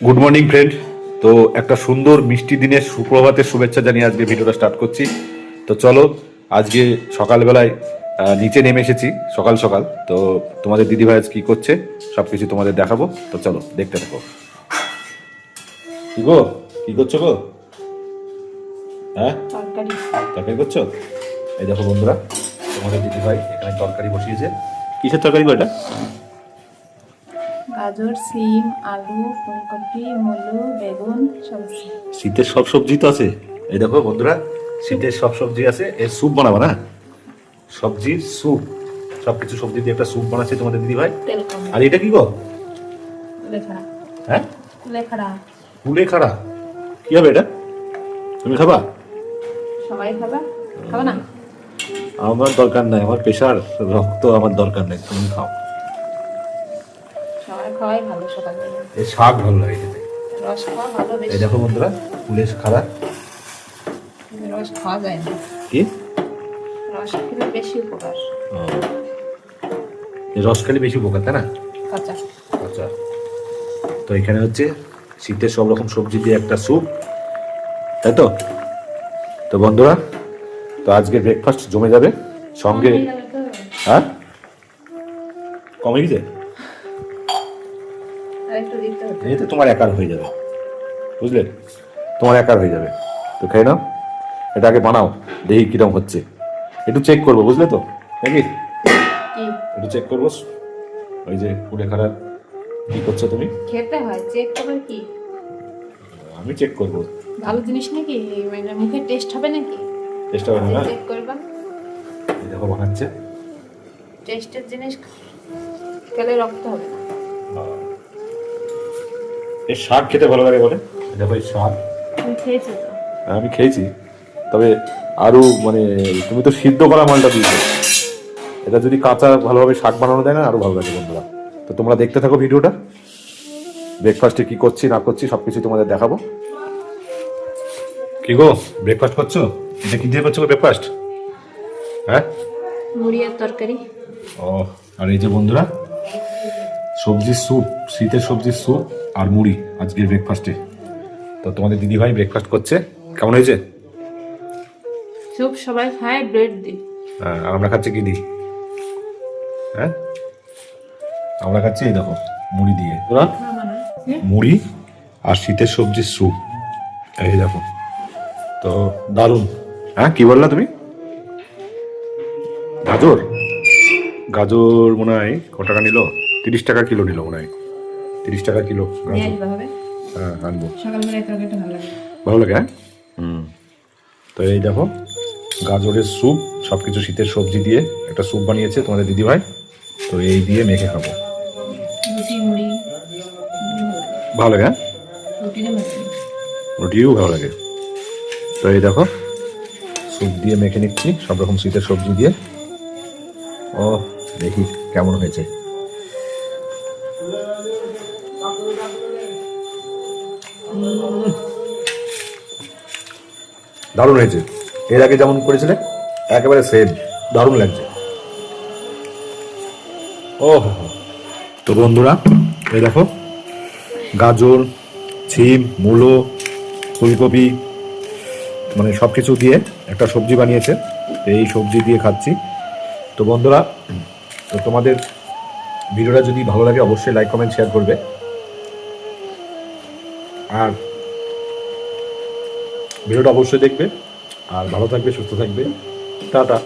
Good morning friend তো একটা সুন্দর মিষ্টি দিনের সুপ্রভাতের শুভেচ্ছা জানিয়ে আজকে ভিডিওটা স্টার্ট করছি। তো চলো আজকে সকালবেলায় নিচে নেমে এসেছি সকাল সকাল। তো তোমাদের দিদিভাই আজ কি করছে সব কিছু তোমাদের দেখাবো। তো চলো দেখতে থাকো। কি গো? কি করছ গো? হ্যাঁ? তরকারি। তরকারি করছ? এই দেখো বন্ধুরা তোমাদের দিদিভাই এখানে তরকারি বসিয়েছে। কিসের তরকারি গো এটা? গাজর সিম আলু ফুলকপি মূলো বেগুন সবজি শীতের সব সবজি তো আছে। এই দেখো বন্ধুরা শীতের সব সবজি আছে। এর স্যুপ বানাবো না? সবজির স্যুপ সবকিছু সবজি দিয়ে একটা স্যুপ বানাচ্ছে তোমাদের দিদি ভাই। আর এটা কি গো? হ্যাঁ? কুলে খাড়া। কি হবে এটা? তুমি খাবা? সবাই খাবা? খাবা না? আমার দরকার নাই। আমার প্রেশার রক্ত আমার দরকার নেই। তুমি খাও। খাওয়াই ভালো সকালবেলা এই শাক ভালো লাগে খেতে। রস খাওয়া ভালো এই দেখো বন্ধুরা কুলে খাড়া রস খাওয়া যায় না। কি? রস খেলে বেশি উপকার। রস খেলে বেশি উপকার তাই না? কাঁচা আচ্ছা। তো এখানে হচ্ছে শীতের সব রকম সবজি দিয়ে একটা স্যুপ তাই তো? তো বন্ধুরা তো আজকে ব্রেকফাস্ট জমে যাবে। সঙ্গে হ্যাঁ? কমে গেছে? আর দিতে হবে। তো তোমার একার হয়ে যাবে। বুঝলে? তোমার একার হয়ে যাবে। তো খেয়ে নাও। এটা আগে বানাও। দেখি কীরকম হচ্ছে। একটু চেক করব বুঝলে তো? নাকি? কি? একটু চেক করব। ওই যে কুড়ে খারাপ কি করছ তুমি? খেতে হয়। চেক করবে কি? আমি চেক করব। ভালো জিনিস নাকি? মানে মুখে টেস্ট হবে নাকি? চেষ্টা করব না? চেক করবা। দেখো বানাচ্ছে। টেস্টের জিনিস খেলে রক্ত হবে না। এই শাক খেতে ভালো লাগে বলে? দেখো এই শাক। তুমি আমি খেয়েছি। তবে আরও মানে তুমি তো সিদ্ধ করা মালটা দিয়েছ। এটা যদি কাঁচা ভালোভাবে শাক বানানো দেয় না আরও ভালো লাগে বন্ধুরা। তো তোমরা দেখতে থাকো ভিডিওটা। ব্রেকফাস্টে কি করছি না করছি সবকিছু তোমাদের দেখাবো। কি গো ব্রেকফাস্ট করছ? এটা কি দিয়ে করছ ব্রেকফাস্ট হ্যাঁ? মুড়ি আর তরকারি। ও আর এই যে বন্ধুরা সবজির স্যুপ শীতের সবজির স্যুপ আর মুড়ি আজকের ব্রেকফাস্টে তো তোমাদের দিদিভাই ব্রেকফাস্ট করছে। কেমন হয়েছে? স্যুপ সবাই খায় ব্রেড দিই। হ্যাঁ, আমরা খাচ্ছি কি দিই? হ্যাঁ? আমরা খাচ্ছি এই দেখো মুড়ি দিয়ে। তোরা? মুড়ি আর শীতের সবজির স্যুপ। এই দেখো। তো দারুণ। হ্যাঁ কি বললা তুমি? গাজর? গাজর মনে হয় ক টাকা নিল? তিরিশ টাকা কিলো নিল মনে হয়। তিরিশ টাকা কিলো হ্যাঁ আনব। ভালো লাগে। ভালো লাগে হ্যাঁ? হুম। তো এই দেখো গাজরের স্যুপ সব কিছু শীতের সবজি দিয়ে একটা স্যুপ বানিয়েছে তোমাদের দিদিভাই। তো এই দিয়ে মেখে খাব। রুটি মুড়ি। ভালো লাগে হ্যাঁ? ভালো লাগে। রুটিও ভালো লাগে। তো এই দেখো স্যুপ দিয়ে মেখে নিচ্ছি সব রকম শীতের সবজি দিয়ে। ও দেখি কেমন হয়েছে। দারুণ হয়েছে। এর আগে যেমন করেছিলে, একেবারে সেম দারুণ লাগছে। ও। তো বন্ধুরা, এই দেখো, গাজর, ছিম, মূলো, ফুলকপি মানে সব কিছু দিয়ে একটা সবজি বানিয়েছে। এই সবজি দিয়ে খাচ্ছি। তো বন্ধুরা, তো তোমাদের ভিডিওটা যদি ভালো লাগে, অবশ্যই লাইক কমেন্ট শেয়ার করবে। আর ভিডিওটা অবশ্যই দেখবে। আর ভালো থাকবে সুস্থ থাকবে। টাটা।